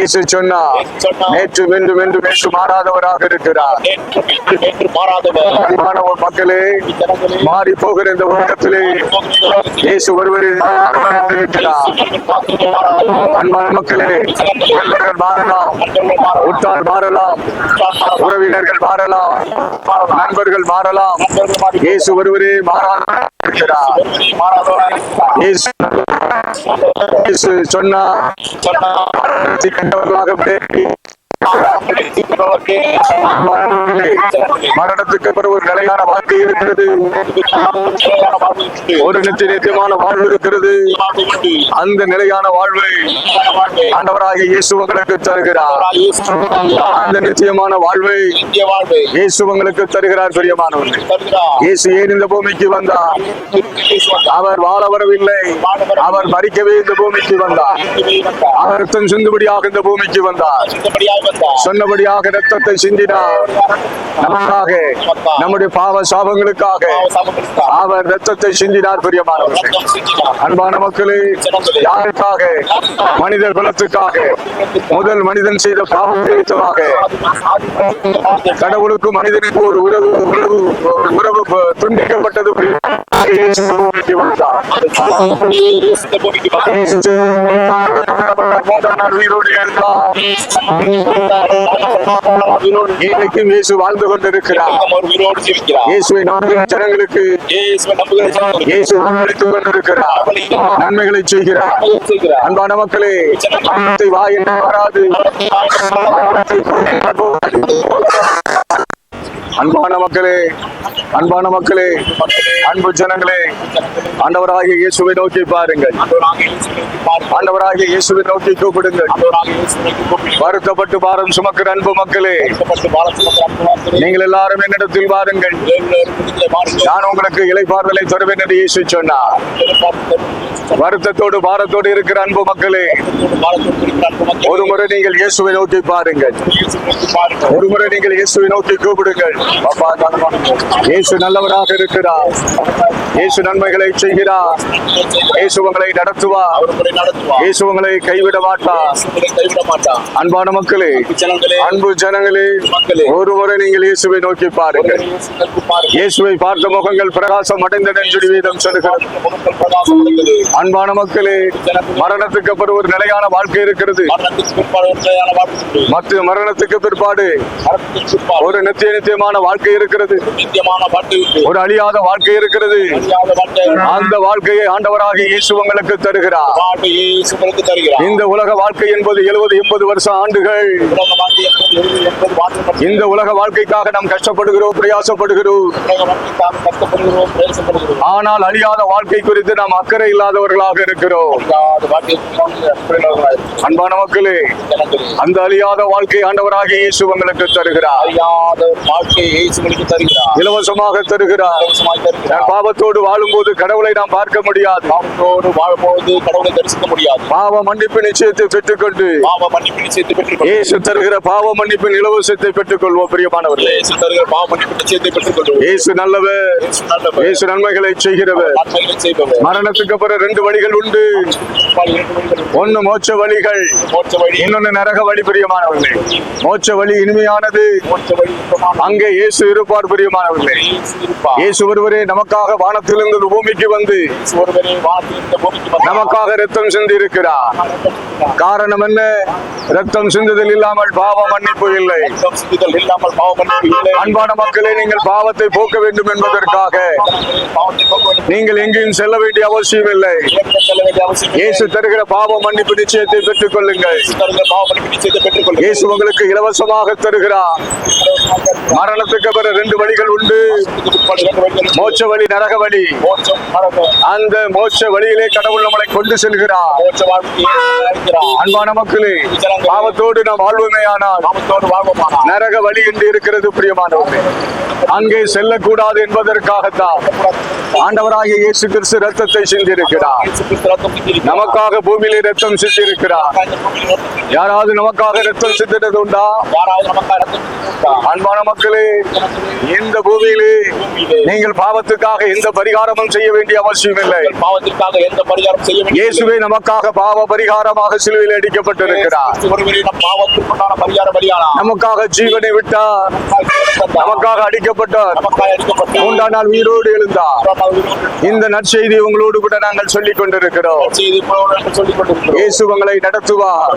இயேசு சொன்னார் நேற்று வென்று வென்று பேசு மாறாதவராக இருக்கிறார். நேற்று மக்களே மாறி போகிற இந்த உலகத்திலே இயேசு ஒருவரே இருக்கிறார். அன்பான மக்களே மாறலாம் உற்றார் மாறலாம். உறவினர்கள் மாறலாம். நண்பர்கள் மாறலாம். இயேசு ஒருவரே மாறாத இருக்கிறார். சொன்னார் கண்டவர்களாக மரணத்துக்கு பிறகு ஒரு நிலையான வாழ்க்கை இருக்கிறது. ஒரு நித்திய நித்தியமான வாழ்வு இருக்கிறது. அந்த நிலையான வாழ்வை ஆண்டவராகிய இயேசு உங்களுக்கு தருகிறார். அந்த நிச்சயமான வாழ்வை இயேசு உங்களுக்கு தருகிறார் பிரியமானவர்கள். இயேசு ஏன் இந்த பூமிக்கு வந்தார்? அவர் வாழ வரவில்லை. அவர் மறிக்கவே இந்த பூமிக்கு வந்தார். அவர் தன் சிந்துபடியாக இந்த பூமிக்கு வந்தார். சொன்னபடியாக ரத்தத்தை சிந்தினார். நமக்காக நம்முடைய பாவ சாபங்களுக்காக அவர் ரத்தத்தை சிந்தினார் பிரியமானவர்கள் அன்பான மக்களே யாருக்காக? மனித குலத்துக்காக. முதல் மனிதன் செய்த பாவத்திற்காக கடவுளுக்கு மனிதனுக்கு ஒரு உறவு உறவு உறவு துண்டிக்கப்பட்டது. இயேசு இயேசு வாழ்ந்து கொண்டிருக்கிறார். இயேசுவை நம்புகிற ஜனங்களுக்கு இயேசு உணவளித்துக் கொண்டிருக்கிறார். நன்மைகளை செய்கிறார். அன்பான மக்களே வாய் என்ன வராது. அன்பான மக்களே அன்பான மக்களே அன்பு ஜனங்களே ஆண்டவராகிய இயேசுவை நோக்கி பாருங்கள். ஆண்டவராகிய இயேசுவை நோக்கி கூப்பிடுங்கள். வருத்தப்பட்டு பாரம் சுமக்கிற அன்பு மக்களே நீங்கள் எல்லாரும் என்னிடத்தில் வாருங்கள். நான் உங்களுக்கு இலைப்பாறுதலை தருவேன் என்று இயேசு சொன்னார். வருத்தத்தோடு பாரத்தோடு இருக்கிற அன்பு மக்களே ஒரு முறை நீங்கள் இயேசுவை நோக்கி பாருங்கள். ஒரு முறை நீங்கள் இயேசுவை நோக்கி கூப்பிடுங்கள். இயேசு நல்லவராக இருக்கிறார். இயேசு நன்மைகளை செய்கிறார் இயேசு உங்களை நடத்துவார் இயேசு உங்களை கைவிட மாட்டார் அன்பான மக்களே அன்பு ஜனங்களே ஒரு நீங்கள் இயேசுவை நோக்கி பாருங்கள். இயேசுவை பார்த்த முகங்கள் பிரகாசம் அடைந்தன என்று வீதம் சொல்லுகிறது. அன்பான மக்களே மரணத்துக்கு அப்புறம் ஒரு நிலையான வாழ்க்கை இருக்கிறது. மற்ற மரணத்துக்கு பிற்பாடு ஒரு நித்திய நித்தியமான வாழ்க்கை இருக்கிறது. ஒரு அழியாத வாழ்க்கை இருக்கிறது. அந்த வாழ்க்கையை ஆண்டவராகிய இயேசு உங்களுக்கு தருகிறார். இந்த உலக வாழ்க்கை என்பது எழுபது எண்பது வருஷம் ஆண்டுகள். இந்த உலக வாழ்க்கைக்காக நாம் கஷ்டப்படுகிறோம் பிரயாசப்படுகிறோம். ஆனால் அழியாத வாழ்க்கை குறித்து நாம் அக்கறை இல்லாதவர்களாக இருக்கிறோம். அன்பான மக்களே அந்த அழியாத வாழ்க்கை ஆண்டவராகிய இயேசு உங்களுக்கு தருகிறார். இலவசமாக தருகிறார். பாவத்தோடு வாழும்போது கடவுளை நாம் பார்க்க முடியாது. பாவத்தோடு வாழும்போது கடவுளை தரிசிக்க முடியாது. பாவ மன்னிப்பு நிச்சயத்தை பெற்றுக்கொண்டு பாவ மன்னிப்பு நிச்சயத்தை பெற்றுக் கொள்ளும் இயேசு தருகிற பாவ மன்னிப்பின் இலவசத்தை பெற்றுக் கொள்வோம் பிரியமானவர்களே. இயேசு தருகிற பாவ மன்னிப்பு நிச்சயத்தை பெற்றுக் கொள்ளும் இயேசு நல்லவர். இயேசு நன்மைகளை செய்கிறவர். மரணத்துக்கு அப்புறம் ரெண்டு வழிகள் உண்டு. பால் இரண்டு வழிகள் உண்டு. ஒன்னு மோட்ச வழிகள். இன்னொன்னு நரக வழி பிரியமானவர்களே. மோட்ச வழி இனிமையானது. அங்கே இயேசு இருப்பார் பிரியமானவர்களே. இயேசு ஒருவரே நமக்காக வானத்திலிருந்து பூமிக்கு வந்து நமக்காக ரத்தம் சிந்தி இருக்கிறார் காரணம் என்ன? ரத்தம் சிந்துதல் இல்லாமல் பாவ மன்னிப்பு இல்லை. அன்பான மக்களே நீங்கள் பாவத்தை போக்க வேண்டும் என்பதற்காக நீங்கள் எங்கேயும் செல்ல வேண்டிய அவசியம் இல்லை. இயேசு தருகிற மன்னிப்பு நிச்சயத்தை பெற்றுக் கொள்ளுங்கள் இயேசு தருகிற பாவ மன்னிப்பு நிச்சயத்தை பெற்றுக் கொள்ளுங்கள். இயேசு உங்களுக்கு இலவசமாக தருகிறார். மரணத்துக்கு அப்புறம் ரெண்டு வழிகள் உண்டு. பிற்பாடு மோட்ச வழி நரக வழி. அந்த மோட்ச வழியிலே கடவுள் நம்மளை கொண்டு செல்கிறார். அன்பான மக்களே பாவத்தோடு நாம் வாழ்வுமே ஆனால் நரக வழி என்று இருக்கிறது பிரியமானவர்களே. அங்கே செல்லக்கூடாது என்பதற்காகத்தான் ஆண்டவராகிய இயேசு கிறிஸ்து ரத்தத்தை சிந்திருக்கிறார். சிந்தியிருக்கிறார். நமக்காக பூமியிலே ரத்தம் சிந்திருக்கிறார். ரத்தம் சிந்தியிருக்கிறார். யாராவது நமக்காக ரத்தம் சிந்தினது உண்டா? அன்பான மக்களே இந்த பூமியிலே நீங்கள் பாவத்துக்காக எந்த பரிகாரமும் செய்ய வேண்டிய அவசியம் இல்லை பாவத்திற்காக எந்த பரிகாரம் செய்ய இயேசுவே நமக்காக பாவ பரிகாரமாக சிலுவையில் அடிக்கப்பட்டிருக்கிறார். நமக்காக ஜீவனை விட்டார். நமக்காக அடிக்கப்பட்டார். மூன்றாம் நாள் உயிரோடு எழுந்தார். இந்த நற்செய்தி உங்களோடு கூட நாங்கள் சொல்லிக் கொண்டிருக்கிறோம் இயேசு உங்களை நடத்துவார்.